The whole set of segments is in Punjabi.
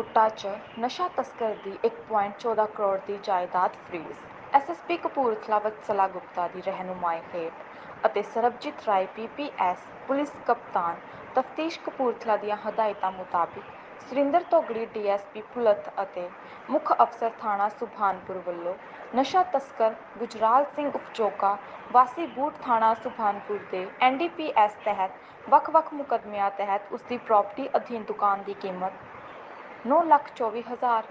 ਹੱਤਾ 'ਚ ਨਸ਼ਾ ਤਸਕਰ ਦੀ 1.14 ਕਰੋੜ ਦੀ ਜਾਇਦਾਦ ਫਰੀਜ਼ ਐਸਐਸਪੀ ਕਪੂਰਥਲਾ ਵਤਸਲਾ ਗੁਪਤਾ ਦੀ ਰਹਿਨੁਮਾਈ ਹੇਠ ਅਤੇ ਸਰਬਜੀਤ ਰਾਏ ਪੀਪੀਐਸ ਪੁਲਿਸ ਕਪਤਾਨ ਤਫਤੀਸ਼ ਕਪੂਰਥਲਾ ਦੀਆਂ ਹਦਾਇਤਾਂ ਮੁਤਾਬਿਕ ਸੁਰਿੰਦਰ ਤੋਗੜੀ ਡੀਐਸਪੀ ਭੁਲੱਥ ਅਤੇ ਮੁੱਖ ਅਫਸਰ ਥਾਣਾ ਸੁਭਾਨਪੁਰ ਵੱਲੋਂ ਨਸ਼ਾ ਤਸਕਰ ਗੁਜਰਾਲ ਸਿੰਘ ਉਪਜੋਗਾ ਵਾਸੀ ਬੂਟ ਥਾਣਾ ਸੁਭਾਨਪੁਰ ਦੇ ਐਨਡੀਪੀਐਸ ਤਹਿਤ ਵੱਖ-ਵੱਖ ਮੁਕੱਦਮਿਆਂ ਤਹਿਤ ਉਸ ਦੀ ਪ੍ਰਾਪਰਟੀ ਅਧੀਨ ਦੁਕਾਨ ਦੀ ਕੀਮਤ ਨੌ ਲੱਖ ਚੌਵੀ ਹਜ਼ਾਰ।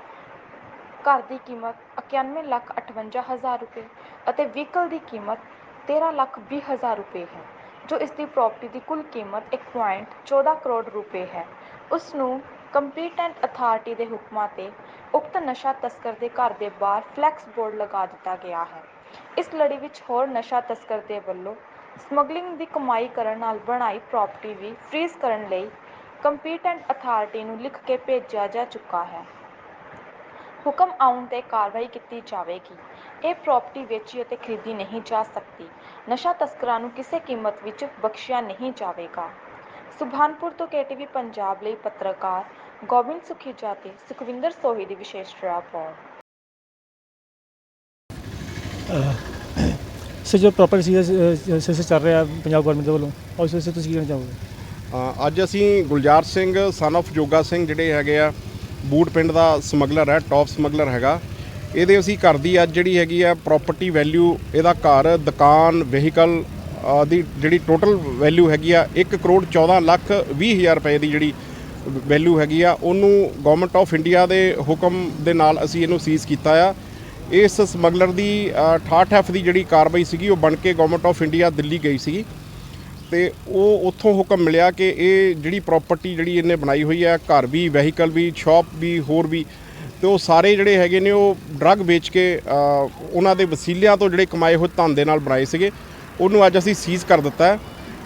ਘਰ ਦੀ ਕੀਮਤ ਇਕਾਨਵੇਂ ਲੱਖ ਅਠਵੰਜਾ ਹਜ਼ਾਰ ਰੁਪਏ ਅਤੇ ਵਹੀਕਲ ਦੀ ਕੀਮਤ ਤੇਰ੍ਹਾਂ ਲੱਖ ਵੀਹ ਹਜ਼ਾਰ ਰੁਪਏ ਹੈ, ਜੋ ਇਸ ਦੀ ਪ੍ਰੋਪਰਟੀ ਦੀ ਕੁੱਲ ਕੀਮਤ 1.14 ਕਰੋੜ ਰੁਪਏ ਹੈ। ਉਸ ਨੂੰ ਕੰਪੀਟੈਂਟ ਅਥਾਰਟੀ ਦੇ ਹੁਕਮਾਂ ਤੇ ਉਕਤ ਨਸ਼ਾ ਤਸਕਰ ਦੇ ਘਰ ਦੇ ਬਾਹਰ ਫਲੈਕਸ ਬੋਰਡ ਲਗਾ ਦਿੱਤਾ ਗਿਆ ਹੈ। ਇਸ ਲੜੀ ਵਿੱਚ ਹੋਰ ਨਸ਼ਾ ਤਸਕਰ ਦੇ ਵੱਲੋਂ ਸਮਗਲਿੰਗ ਦੀ ਕਮਾਈ ਕਰਨ ਨਾਲ ਬਣਾਈ ਪ੍ਰਾਪਰਟੀ ਵੀ ਫ੍ਰੀਜ਼ ਕਰਨ ਲਈ ਕੰਪੀਟੈਂਟ ਅਥਾਰਟੀ ਨੂੰ ਲਿਖ ਕੇ ਭੇਜਿਆ ਜਾ ਚੁੱਕਾ ਹੈ। ਹੁਕਮ ਆਉਣ ਤੇ ਕਾਰਵਾਈ ਕੀਤੀ ਜਾਵੇਗੀ। ਇਹ ਪ੍ਰਾਪਰਟੀ ਵੇਚੀ ਅਤੇ ਖਰੀਦੀ ਨਹੀਂ ਜਾ ਸਕਦੀ। ਨਸ਼ਾ ਤਸਕਰਾਂ ਨੂੰ ਕਿਸੇ ਕੀਮਤ ਵਿੱਚ ਬਖਸ਼ਿਆ ਨਹੀਂ ਜਾਵੇਗਾ। ਸੁਭਾਨਪੁਰ ਤੋਂ ਕੇਟੀਵੀ ਪੰਜਾਬ ਲਈ ਪੱਤਰਕਾਰ ਗੋਬਿੰਦ ਸੁਖੀਜਾ ਤੇ ਸੁਖਵਿੰਦਰ ਸੋਹੀ ਦੀ ਵਿਸ਼ੇਸ਼ ਰਿਪੋਰਟ। ਸਰ, ਜੋ ਪ੍ਰੋਪਰ ਸੀ ਚੱਲ ਰਿਹਾ ਪੰਜਾਬ ਗਵਰਨਮੈਂਟ ਦੇ ਵੱਲੋਂ, ਉਸ ਵਿੱਚ ਤੁਸੀਂ ਕੀ ਕਹਿਣਾ ਚਾਹੋਗੇ? ਅੱਜ ਅਸੀਂ ਗੁਲਜ਼ਾਰ ਸਿੰਘ ਸਨ of ਜੋਗਾ ਸਿੰਘ ਜਿਹੜੇ ਹੈਗੇ ਆ, ਬੂਟ ਪਿੰਡ ਦਾ ਸਮਗਲਰ ਹੈ ਟੌਪ ਸਮਗਲਰ ਹੈਗਾ। ਇਹਦੇ ਅਸੀਂ ਘਰ ਦੀ ਅੱਜ ਜਿਹੜੀ ਹੈਗੀ ਆ ਪ੍ਰਾਪਰਟੀ ਵੈਲਿਊ ਇਹਦਾ ਘਰ, ਦੁਕਾਨ ਵਹੀਕਲ ਦੀ ਜਿਹੜੀ ਟੋਟਲ ਵੈਲਿਊ ਹੈਗੀ ਆ 1 ਕਰੋੜ 14 ਲੱਖ 20 ਹਜ਼ਾਰ ਰੁਪਏ ਦੀ ਜਿਹੜੀ ਵੈਲਿਊ ਹੈਗੀ ਆ, ਉਹਨੂੰ ਗਵਰਨਮੈਂਟ ਆਫ ਇੰਡੀਆ ਦੇ ਹੁਕਮ ਦੇ ਨਾਲ ਅਸੀਂ ਇਹਨੂੰ ਸੀਜ਼ ਕੀਤਾ ਆ। ਇਸ ਸਮਗਲਰ ਦੀ 68 ਐਫ ਦੀ ਜਿਹੜੀ ਕਾਰਵਾਈ ਸੀਗੀ, ਉਹ ਬਣ ਕੇ ਗਵਰਨਮੈਂਟ ਆਫ ਇੰਡੀਆ ਦਿੱਲੀ ਗਈ ਸੀਗੀ। ਤੇ ਉਹ ਉੱਥੋਂ ਹੁਕਮ ਮਿਲਿਆ ਕਿ ਇਹ ਜਿਹੜੀ ਪ੍ਰਾਪਰਟੀ ਜਿਹੜੀ ਇਹਨੇ ਬਣਾਈ ਹੋਈ ਹੈ, ਘਰ ਵੀ ਵਹੀਕਲ ਵੀ ਸ਼ਾਪ ਵੀ, ਹੋਰ ਵੀ, ਤੇ ਉਹ ਸਾਰੇ ਜਿਹੜੇ ਹੈਗੇ ਨੇ ਉਹ ਡਰੱਗ ਵੇਚ ਕੇ ਉਹਨਾਂ ਦੇ ਵਸੀਲਿਆਂ ਤੋਂ ਜਿਹੜੇ ਕਮਾਏ ਹੋਏ ਧਨ ਦੇ ਨਾਲ ਬਣਾਏ ਸੀਗੇ, ਉਹਨੂੰ ਅੱਜ ਅਸੀਂ ਸੀਜ਼ ਕਰ ਦਿੱਤਾ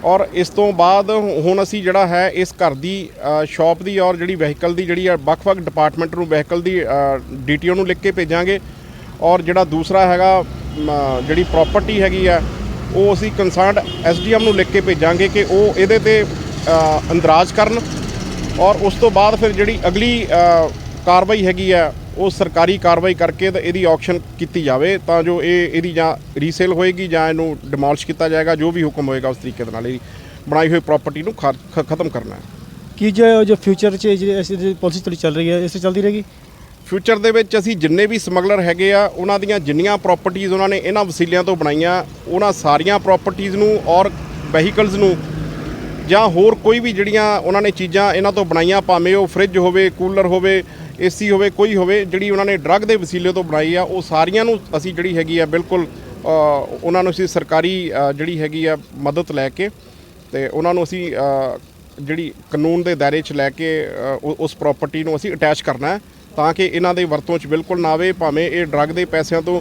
ਔਰ ਇਸ ਤੋਂ ਬਾਅਦ ਹੁਣ ਅਸੀਂ ਜਿਹੜਾ ਹੈ, ਇਸ ਘਰ ਦੀ ਸ਼ਾਪ ਦੀ ਔਰ ਜਿਹੜੀ ਵਹੀਕਲ ਦੀ ਜਿਹੜੀ ਆ, ਵੱਖ-ਵੱਖ ਡਿਪਾਰਟਮੈਂਟ ਨੂੰ ਵਹੀਕਲ ਦੀ ਡੀਟੀਓ ਨੂੰ ਲਿਖ ਕੇ ਭੇਜਾਂਗੇ। ਔਰ ਜਿਹੜਾ ਦੂਸਰਾ ਹੈਗਾ ਜਿਹੜੀ ਪ੍ਰਾਪਰਟੀ ਹੈਗੀ ਆ ਉਹ ਅਸੀਂ ਕੰਸਰਨਡ ਐਸਡੀਐਮ ਨੂੰ ਲਿਖ ਕੇ ਭੇਜਾਂਗੇ ਕਿ ਉਹ ਇਹਦੇ ਤੇ ਅ, ਅੰਦਰਾਜ ਕਰਨ ਔਰ ਉਸ ਤੋਂ ਬਾਅਦ ਫਿਰ ਜਿਹੜੀ ਅਗਲੀ ਕਾਰਵਾਈ ਹੈਗੀ ਆ ਉਹ ਸਰਕਾਰੀ ਕਾਰਵਾਈ ਕਰਕੇ ਤਾਂ ਇਹਦੀ ਆਕਸ਼ਨ ਕੀਤੀ ਜਾਵੇ ਤਾਂ ਜੋ ਇਹ ਇਹਦੀ ਜਾਂ ਰੀਸੇਲ ਹੋਏਗੀ ਜਾਂ ਇਹਨੂੰ ਡਿਮੋਲਿਸ਼ ਕੀਤਾ ਜਾਏਗਾ ਜੋ ਵੀ ਹੁਕਮ ਹੋਏਗਾ ਉਸ ਤਰੀਕੇ ਦੇ ਨਾਲ ਇਹਦੀ ਬਣਾਈ ਹੋਈ ਪ੍ਰਾਪਰਟੀ ਨੂੰ ਖਤਮ ਕਰਨਾ ਹੈ। ਕੀ ਜੋ ਜੋ ਫਿਊਚਰ 'ਚ ਜਿਹੜੀ ਐਸੀ ਪਾਲਿਸੀ ਤੁਹਾਡੀ ਚੱਲ ਰਹੀ ਹੈ ਇਸ 'ਤੇ ਚੱਲਦੀ ਰਹੇਗੀ? ਫਿਊਚਰ ਦੇ ਵਿੱਚ ਅਸੀਂ ਜਿੰਨੇ ਵੀ ਸਮਗਲਰ ਹੈਗੇ ਆ, ਉਹਨਾਂ ਦੀਆਂ ਜਿੰਨੀਆਂ ਪ੍ਰਾਪਰਟੀਆਂ ਉਹਨਾਂ ਨੇ ਇਹਨਾਂ ਵਸੀਲਿਆਂ ਤੋਂ ਬਣਾਈਆਂ, ਉਹਨਾਂ ਸਾਰੀਆਂ ਪ੍ਰਾਪਰਟੀਆਂ ਨੂੰ ਔਰ ਵਹੀਕਲਸ ਨੂੰ ਜਾਂ ਹੋਰ ਕੋਈ ਵੀ ਜਿਹੜੀਆਂ ਉਹਨਾਂ ਨੇ ਚੀਜ਼ਾਂ ਇਹਨਾਂ ਤੋਂ ਬਣਾਈਆਂ, ਭਾਵੇਂ ਉਹ ਫ੍ਰਿਜ ਹੋਵੇ ਕੂਲਰ ਹੋਵੇ ਏਸੀ ਹੋਵੇ, ਕੋਈ ਹੋਵੇ, ਜਿਹੜੀ ਉਹਨਾਂ ਨੇ ਡਰੱਗ ਦੇ ਵਸੀਲੇ ਤੋਂ ਬਣਾਈ ਆ, ਉਹ ਸਾਰੀਆਂ ਨੂੰ ਅਸੀਂ ਜਿਹੜੀ ਹੈਗੀ ਆ ਬਿਲਕੁਲ ਉਹਨਾਂ ਨੂੰ ਅਸੀਂ ਸਰਕਾਰੀ ਜਿਹੜੀ ਹੈਗੀ ਆ ਮਦਦ ਲੈ ਕੇ ਤੇ ਉਹਨਾਂ ਨੂੰ ਅਸੀਂ ਜਿਹੜੀ ਕਾਨੂੰਨ ਦੇ ਦਾਇਰੇ 'ਚ ਲੈ ਕੇ ਉਸ ਪ੍ਰਾਪਰਟੀ ਨੂੰ ਅਸੀਂ ਅਟੈਚ ਕਰਨਾ ਹੈ। ਤਾਂ ਕਿ ਇਹਨਾਂ ਦੇ ਵਰਤੋਂ 'ਚ ਬਿਲਕੁਲ ਨਾ ਆਵੇ ਭਾਵੇਂ ਇਹ ਡਰੱਗ ਦੇ ਪੈਸਿਆਂ ਤੋਂ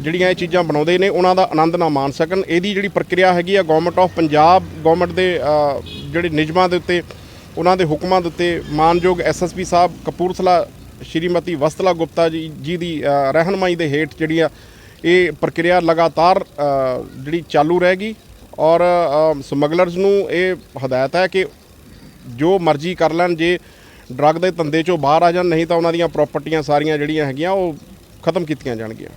ਜਿਹੜੀਆਂ ਇਹ ਚੀਜ਼ਾਂ ਬਣਾਉਂਦੇ ਨੇ ਉਹਨਾਂ ਦਾ ਆਨੰਦ ਨਾ ਮਾਣ ਸਕਣ। ਇਹਦੀ ਜਿਹੜੀ ਪ੍ਰਕਿਰਿਆ ਹੈਗੀ ਆ ਗਵਰਨਮੈਂਟ ਆਫ ਪੰਜਾਬ ਗਵਰਨਮੈਂਟ ਦੇ ਜਿਹੜੇ ਨਿਯਮਾਂ ਦੇ ਉੱਤੇ ਉਹਨਾਂ ਦੇ ਹੁਕਮਾਂ ਦੇ ਉੱਤੇ ਮਾਨਯੋਗ ਐਸਐਸਪੀ ਸਾਹਿਬ ਕਪੂਰਥਲਾ ਸ਼੍ਰੀਮਤੀ ਵਸਤਲਾ ਗੁਪਤਾ ਜੀ ਜੀ ਦੀ ਅ, ਰਹਿਨਮਾਈ ਦੇ ਹੇਠ ਜਿਹੜੀ ਆ ਇਹ ਪ੍ਰਕਿਰਿਆ ਲਗਾਤਾਰ ਜਿਹੜੀ ਚਾਲੂ ਰਹੇਗੀ। ਔਰ ਸਮਗਲਰਸ ਨੂੰ ਇਹ ਹਦਾਇਤ ਹੈ ਕਿ ਜੋ ਮਰਜ਼ੀ ਕਰ ਲੈਣ ਜੇ ਡਰੱਗ ਦੇ ਧੰਦੇ ਚੋਂ ਬਾਹਰ ਆ ਜਾਣ, ਨਹੀਂ ਤਾਂ ਉਹਨਾਂ ਦੀਆਂ ਪ੍ਰਾਪਰਟੀਆਂ ਸਾਰੀਆਂ ਜਿਹੜੀਆਂ ਹੈਗੀਆਂ, ਉਹ ਖਤਮ ਕੀਤੀਆਂ ਜਾਣਗੀਆਂ।